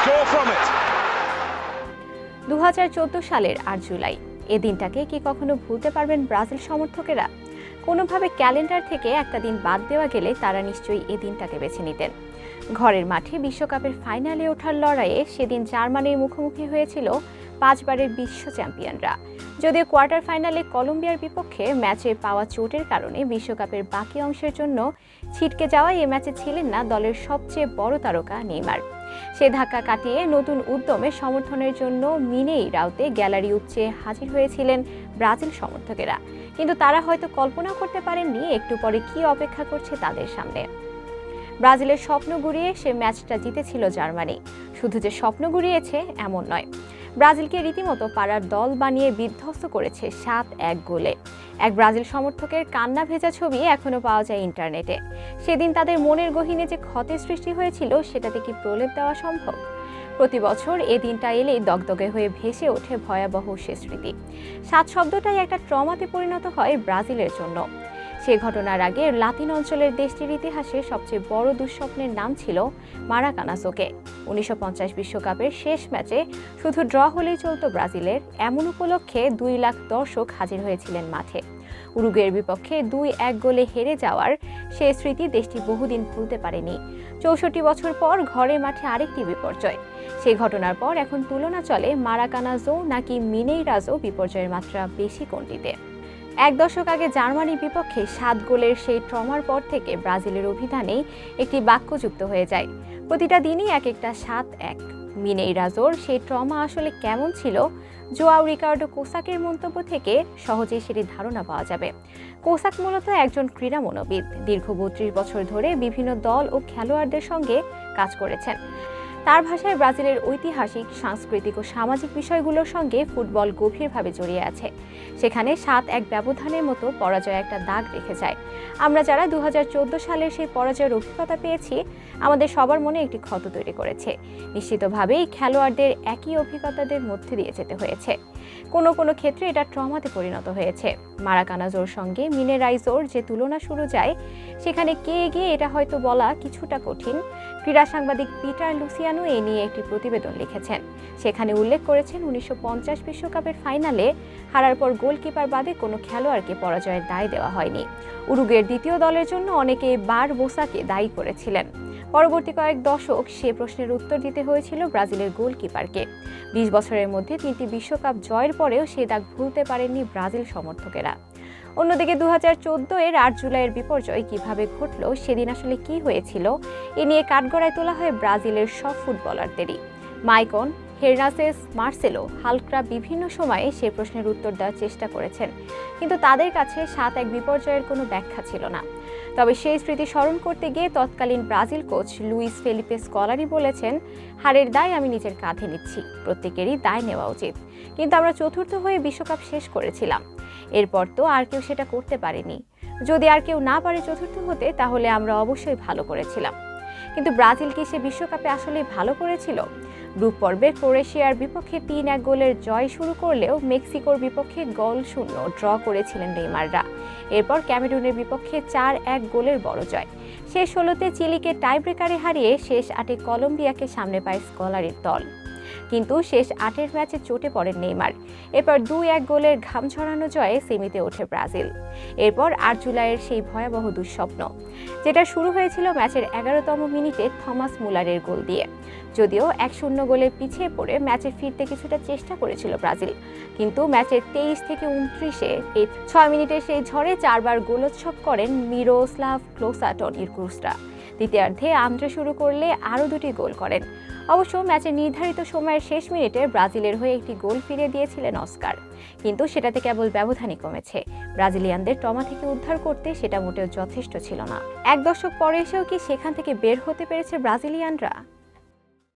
score from it. দুহাজার চোদ্দ সালের আট জুলাই। এ দিনটাকে কি কখনো ভুলতে পারবেন ব্রাজিল সমর্থকেরা? কোনোভাবে ক্যালেন্ডার থেকে একটা দিন বাদ দেওয়া গেলে তারা নিশ্চয়ই এ দিনটাকে বেছে নিতেন। ঘরের মাঠে বিশ্বকাপের ফাইনালে ওঠার লড়াইয়ে সেদিন জার্মানির মুখোমুখি হয়েছিল পাঁচবারের বিশ্ব চ্যাম্পিয়নরা। যদিও কোয়ার্টার ফাইনালে কলম্বিয়ার বিপক্ষে ম্যাচে পাওয়া চোটের কারণে বিশ্বকাপের বাকি অংশের জন্য ছিটকে যাওয়ায় এ ম্যাচে ছিলেন না দলের সবচেয়ে বড় তারকা নেইমার। সে ধাক্কা কাটিয়ে নতুন উদ্যমে সমর্থনের জন্য মিনেই রাউতে গ্যালারি উচ্চে হাজির হয়েছিলেন ব্রাজিল সমর্থকেরা। কিন্তু তারা হয়তো কল্পনা করতে পারেননি একটু পরে কি অপেক্ষা করছে তাদের সামনে। ব্রাজিলের স্বপ্ন গুড়িয়ে সে ম্যাচটা জিতেছিল জার্মানি। শুধু যে স্বপ্ন গুড়িয়েছে, এমন নয়। ব্রাজিলকে রীতিমতো পাড়ার দল বানিয়ে বিধ্বস্ত করেছে সাত এক গোলে। এক ব্রাজিল সমর্থকের কান্না ভেজা ছবি এখনও পাওয়া যায় ইন্টারনেটে। সেদিন তাদের মনের গহীনে যে ক্ষতের সৃষ্টি হয়েছিল, সেটাতে কি প্রলেপ দেওয়া সম্ভব? প্রতি বছর এ দিনটা এলেই দগদগে হয়ে ভেসে ওঠে ভয়াবহ সে স্মৃতি। সাত শব্দটাই একটা ট্রমাতে পরিণত হয় ব্রাজিলের জন্য। সে ঘটনার আগে লাতিন অঞ্চলের দেশটির ইতিহাসে সবচেয়ে বড় দুঃস্বপ্নের নাম ছিল মারাকানাসোকে। উনিশশো বিশ্বকাপের শেষ ম্যাচে শুধু ড্র হলেই চলত ব্রাজিলের এমন উপলক্ষে দুই লাখ দর্শক হাজির হয়েছিলেন মাঠে। উরুগুয়ের বিপক্ষে দুই এক গোলে হেরে যাওয়ার সে স্মৃতি দেশটি বহুদিন ভুলতে পারেনি। চৌষট্টি বছর পর ঘরে মাঠে আরেকটি বিপর্যয়। সেই ঘটনার পর এখন তুলনা চলে মারাকানাজো নাকি মিনেইরাজো বিপর্যয়ের মাত্রা বেশি কোনটিতে। এক দশক আগে জার্মানির বিপক্ষে সাত গোলের সেই ট্রমার পর থেকে ব্রাজিলের অভিধানেই একটি বাক্য যুক্ত হয়ে যায়। প্রতিটা দিনই এক একটা সাত এক। মিনেই রাজোর সেই ট্রমা আসলে কেমন ছিল? জোয়াও রিকার্ডো কোসাকের মন্তব্য থেকে সহজেই সেটি ধারণা পাওয়া যাবে। কোসাক মূলত একজন ক্রীড়া মনোবিদ। দীর্ঘ বত্রিশ বছর ধরে বিভিন্ন দল ও খেলোয়াড়দের সঙ্গে কাজ করেছেন। তার ভাষায় ব্রাজিলের ঐতিহাসিক, সাংস্কৃতিক ও সামাজিক বিষয়গুলোর সঙ্গে ফুটবল গভীরভাবে জড়িয়ে আছে। সেখানে সাত এক ব্যবধানের মতো পরাজয় একটা দাগ রেখে যায়। আমরা যারা দু সালের সেই পরাজয়ের অভিজ্ঞতা পেয়েছি, আমাদের সবার মনে একটি ক্ষত তৈরি করেছে। নিশ্চিতভাবেই খেলোয়াড়দের একই অভিজ্ঞতাদের মধ্যে দিয়ে যেতে হয়েছে। কোনো কোনো ক্ষেত্রে এটা ট্রমাতে পরিণত হয়েছে। মারাকানাজোর সঙ্গে মিনেরাইজোর যে তুলনা শুরু যায়, সেখানে কে এগিয়ে এটা হয়তো বলা কিছুটা কঠিন। ক্রীড়া সাংবাদিক পিটার লুসিয়ানো এ নিয়ে একটি প্রতিবেদন লিখেছেন। সেখানে উল্লেখ করেছেন উনিশশো বিশ্বকাপের ফাইনালে হারার পর গোলকিপার বাদে কোনো খেলোয়াড়কে পরাজয়ের দায় দেওয়া হয়নি। উরুগের দ্বিতীয় দলের জন্য অনেকে বার বোসাকে দায়ী করেছিলেন। পরবর্তী কয়েক দশক সে প্রশ্নের উত্তর দিতে হয়েছিল ব্রাজিলের গোলকিপারকে। বিশ বছরের মধ্যে তিনটি বিশ্বকাপ জয়ের পরেও সে দাগ ভুলতে পারেননি ব্রাজিল সমর্থকেরা। অন্যদিকে দু হাজার চোদ্দ এর আট জুলাইয়ের বিপর্যয় কীভাবে ঘটল, সেদিন আসলে কি হয়েছিল, এ নিয়ে কাঠগড়ায় তোলা হয় ব্রাজিলের সব ফুটবলারদেরই। মাইকন, হেরনাসেস, মার্সেলো হালকরা বিভিন্ন সময়ে সে প্রশ্নের উত্তর দেওয়ার চেষ্টা করেছেন, কিন্তু তাদের কাছে সাত এক বিপর্যয়ের কোনো ব্যাখ্যা ছিল না। তবে সেই স্মৃতি স্মরণ করতে গিয়ে তৎকালীন Brazil coach Luiz Felipe Scolari বলেছেন, হারের দায় আমি নিজের কাঁধে নিচ্ছি, প্রত্যেকেরই দায় নেওয়া উচিত। কিন্তু আমরা চতুর্থ হয়ে বিশ্বকাপ শেষ করেছিলাম। এরপর তো আর কেউ সেটা করতে পারেনি। যদি আর কেউ না পারে চতুর্থ হতে, তাহলে আমরা অবশ্যই ভালো করেছিলাম। কিন্তু ব্রাজিল কি সে বিশ্বকাপে আসলে ভালো করেছিল? গ্রুপ পর্বে ক্রোয়েশিয়ার বিপক্ষে তিন এক গোলের জয় শুরু করলেও মেক্সিকোর বিপক্ষে গোল শূন্য, ড্র করেছিলেন নেইমাররা। এরপর ক্যামেরুনের বিপক্ষে চার এক গোলের বড় জয়। শেষ ষোলোতে চিলিকে টাইব্রেকারে হারিয়ে শেষ আটে কলম্বিয়াকে সামনে পায় স্কলারের দল। কিন্তু শেষ আটের ম্যাচে চোটে পড়েন নেইমার। এরপর দুই এক গোলের ঘাম ছড়ানো জয়ে সেমিতে ওঠে ব্রাজিল। এরপর আট জুলাইয়ের সেই ভয়াবহ দুঃস্বপ্ন, যেটা শুরু হয়েছিল ম্যাচের এগারোতম মিনিটে থমাস মুলারের গোল দিয়ে। যদিও এক শূন্য গোলে পিছিয়ে পড়ে ম্যাচে ফিরতে কিছুটা চেষ্টা করেছিল ব্রাজিল, কিন্তু ম্যাচের তেইশ থেকে উনত্রিশে ছয় মিনিটে সেই ঝড়ে চারবার গোলোৎসব করেন মিরোস্লাভ ক্লোসাটন ইরকুসরা দ্বিতীয়ার্ধে আন্দ্রে শুরু করলে আরও দুটি গোল করেন। অবশ্য ম্যাচের নির্ধারিত সময়ের শেষ মিনিটে ব্রাজিলের হয়ে একটি গোল ফিরে দিয়েছিলেন অস্কার। কিন্তু সেটাতে কেবল ব্যবধানই কমেছে। ব্রাজিলিয়ানদের টমা থেকে উদ্ধার করতে সেটা মোটেও যথেষ্ট ছিল না। এক দশক পরে এসেও কি সেখান থেকে বের হতে পেরেছে ব্রাজিলিয়ানরা?